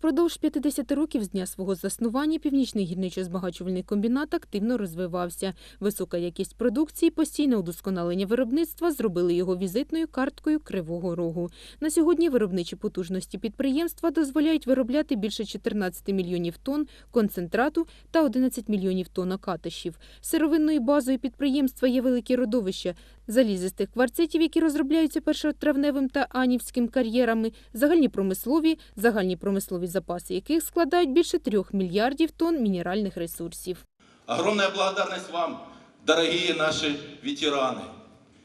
Впродовж 50 років з дня свого заснування північний гірничо-збагачувальний комбінат активно розвивався. Висока якість продукції, постійне удосконалення виробництва зробили його візитною карткою Кривого Рогу. На сьогодні виробничі потужності підприємства дозволяють виробляти більше 14 мільйонів тонн концентрату та 11 мільйонів тонн окатишів. Сировинною базою підприємства є великі родовища залізистих кварцитів, які розробляються першотравневим та анівським кар'єрами, загальні промислові, загальні промислові запаси яких складають більше трьох мільярдів тонн мінеральних ресурсів. Огромная благодарность вам, дорогие наши ветераны.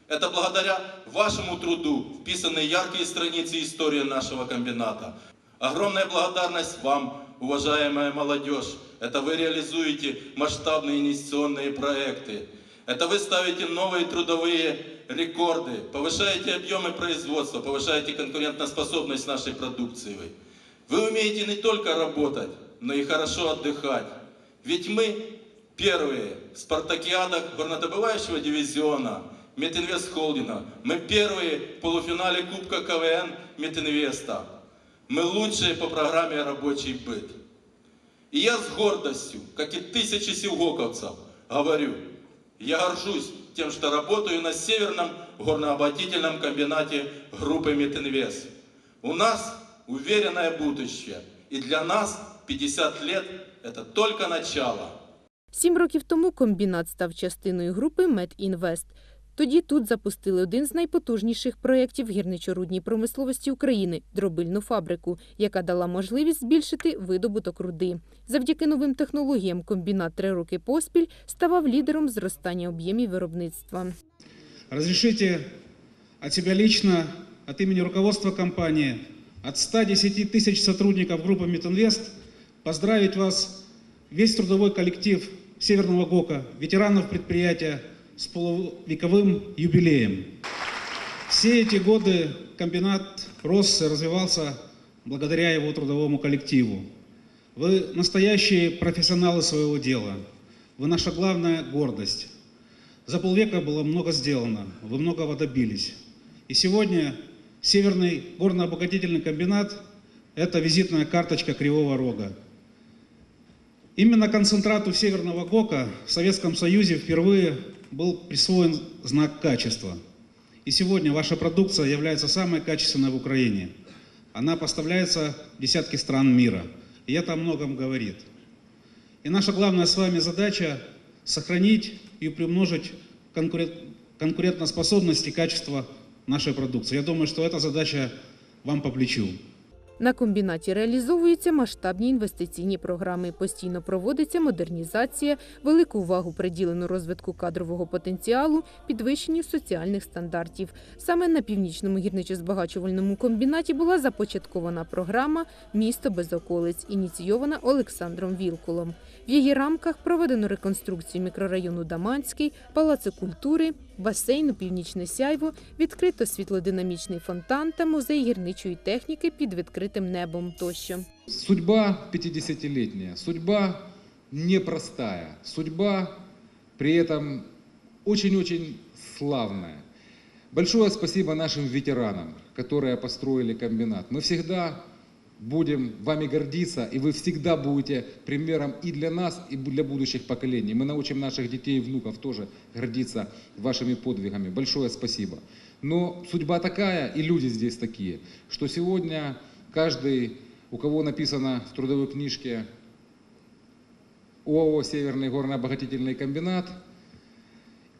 Это благодаря вашему труду вписаны яркие страницы истории нашего комбината. Огромная благодарность вам, уважаемая молодежь. Это вы реализуете масштабные инвестиционные проекты. Это вы ставите новые трудовые рекорды, повышаете объемы производства, повышаете конкурентоспособность нашей продукции. Вы умеете не только работать, но и хорошо отдыхать. Ведь мы первые в спартакиадах горнодобывающего дивизиона Метинвест Холдинга. Мы первые в полуфинале Кубка КВН Метинвеста. Мы лучшие по программе «Рабочий быт». И я с гордостью, как и тысячи силгоковцев, говорю, я горжусь тем, что работаю на Северном горнообогатительном комбинате группы Метинвест. У нас уверенное будущее. И для нас 50 лет – это только начало. Сім років тому комбінат став частиною групи «Медінвест». Тоді тут запустили один з найпотужніших проєктів гірничорудній промисловості України – дробильну фабрику, яка дала можливість збільшити видобуток руди. Завдяки новим технологіям комбінат три роки поспіль ставав лідером зростання об'ємів виробництва. Разрешите от себя лично, от имени руководства компании, от 110 тысяч сотрудников группы Метинвест поздравить вас, весь трудовой коллектив Северного ГОКа, ветеранов предприятия с полувековым юбилеем. Все эти годы комбинат рос и развивался благодаря его трудовому коллективу. Вы настоящие профессионалы своего дела. Вы наша главная гордость. За полвека было много сделано, вы многого добились. И сегодня Северный горно-обогатительный комбинат – это визитная карточка Кривого Рога. Именно концентрату Северного ГОКа в Советском Союзе впервые был присвоен знак качества. И сегодня ваша продукция является самой качественной в Украине. Она поставляется в десятки стран мира. И это о многом говорит. И наша главная с вами задача – сохранить и приумножить конкурент, конкурентоспособность и качество нашей продукции. Я думаю, что эта задача вам по плечу. На комбінаті реалізовуються масштабні інвестиційні програми. Постійно проводиться модернізація, велику увагу приділено розвитку кадрового потенціалу, підвищенню соціальних стандартів. Саме на північному гірничо-збагачувальному комбінаті була започаткована програма Місто без околиць, ініційована Олександром Вілкулом. В її рамках проведено реконструкцію мікрорайону Даманський, палацу культури, басейну Північне Сяйво, відкрито світлодинамічний фонтан та музей гірничої техніки під відкритим небом тощо. Судьба 50-летняя, судьба непростая, судьба при этом очень-очень славная. Большое спасибо нашим ветеранам, которые построили комбинат. Мы всегда будем вами гордиться, и вы всегда будете примером и для нас, и для будущих поколений. Мы научим наших детей и внуков тоже гордиться вашими подвигами. Большое спасибо. Но судьба такая, и люди здесь такие, что сегодня каждый, у кого написано в трудовой книжке ОАО «Северный горно-обогатительный комбинат»,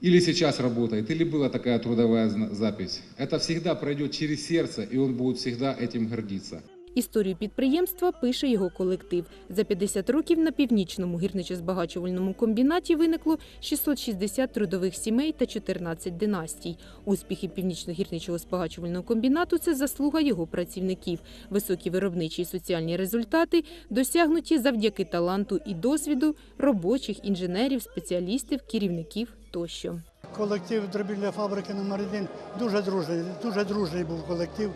или сейчас работает, или была такая трудовая запись, это всегда пройдет через сердце, и он будет всегда этим гордиться. Історію підприємства пише його колектив. За 50 років на північному гірничо-збагачувальному комбінаті виникло 660 трудових сімей та 14 династій. Успіхи північно-гірничого збагачувального комбінату це заслуга його працівників. Високі виробничі і соціальні результати досягнуті завдяки таланту і досвіду робочих, інженерів, спеціалістів, керівників тощо. Колектив дробільної фабрики номер 1 дуже дружний, дуже дружний був колектив.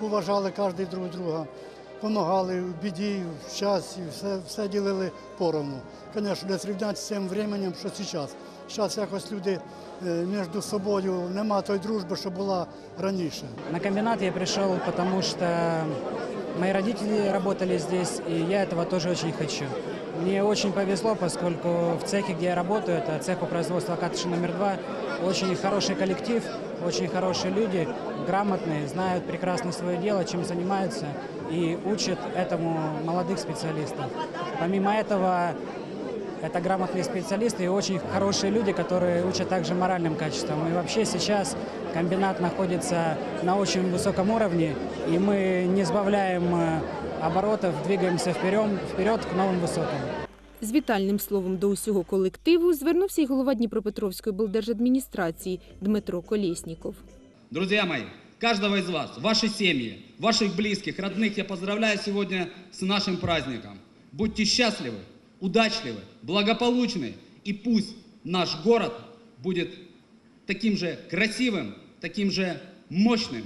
Поважали кожен друг друга, допомагали в біді, в щасті, все, все ділили поровну. Звісно, не зрівняти з цим временем, що зараз. Зараз якось люди е, між собою нема тої дружби, що була раніше. На комбинат я пришел, потому что Мои родители работали здесь, и я этого тоже очень хочу. Мне очень повезло, поскольку в цехе, где я работаю, это цех по производству картриджей номер два, очень хороший коллектив, очень хорошие люди, грамотные, знают прекрасно свое дело, чем занимаются и учат этому молодых специалистов. Помимо этого, это грамотные специалисты и очень хорошие люди, которые учат также моральным качествам. И вообще сейчас комбинат находится на очень высоком уровне, и мы не сбавляем э, оборотов, двигаемся вперед, вперед к новым высотам. З вітальним словом до усього колективу звернувся й голова Дніпропетровської облдержадміністрації Дмитро Колєсніков. Друзья мои, каждого из вас, ваши семьи, ваших близких, родных я поздравляю сегодня с нашим праздником. Будьте счастливы, удачливы, благополучны, и пусть наш город будет таким же красивым, таким же мощным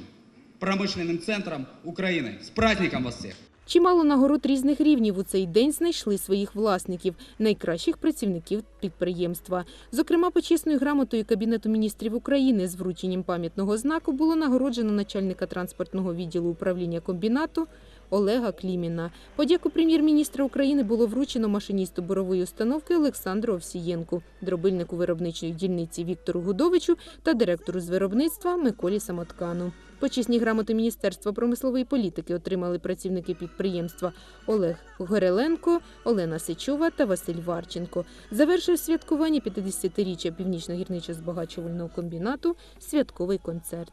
промышленным центром Украины. С праздником вас всех! Чимало нагород різних рівнів у цей день знайшли своїх власників, найкращих працівників підприємства. Зокрема, почесною грамотою Кабінету міністрів України з врученням пам'ятного знаку було нагороджено начальника транспортного відділу управління комбінату Олега Кліміна. Подяку прем'єр-міністра України було вручено машиністу борової установки Олександру Овсієнку, дробильнику виробничої дільниці Віктору Гудовичу та директору з виробництва Миколі Самоткану. Почесні грамоти Міністерства промислової політики отримали працівники підприємства Олег Гореленко, Олена Сичова та Василь Варченко. Завершив святкування 50-річчя Північно-гірничо збагачувального комбінату святковий концерт.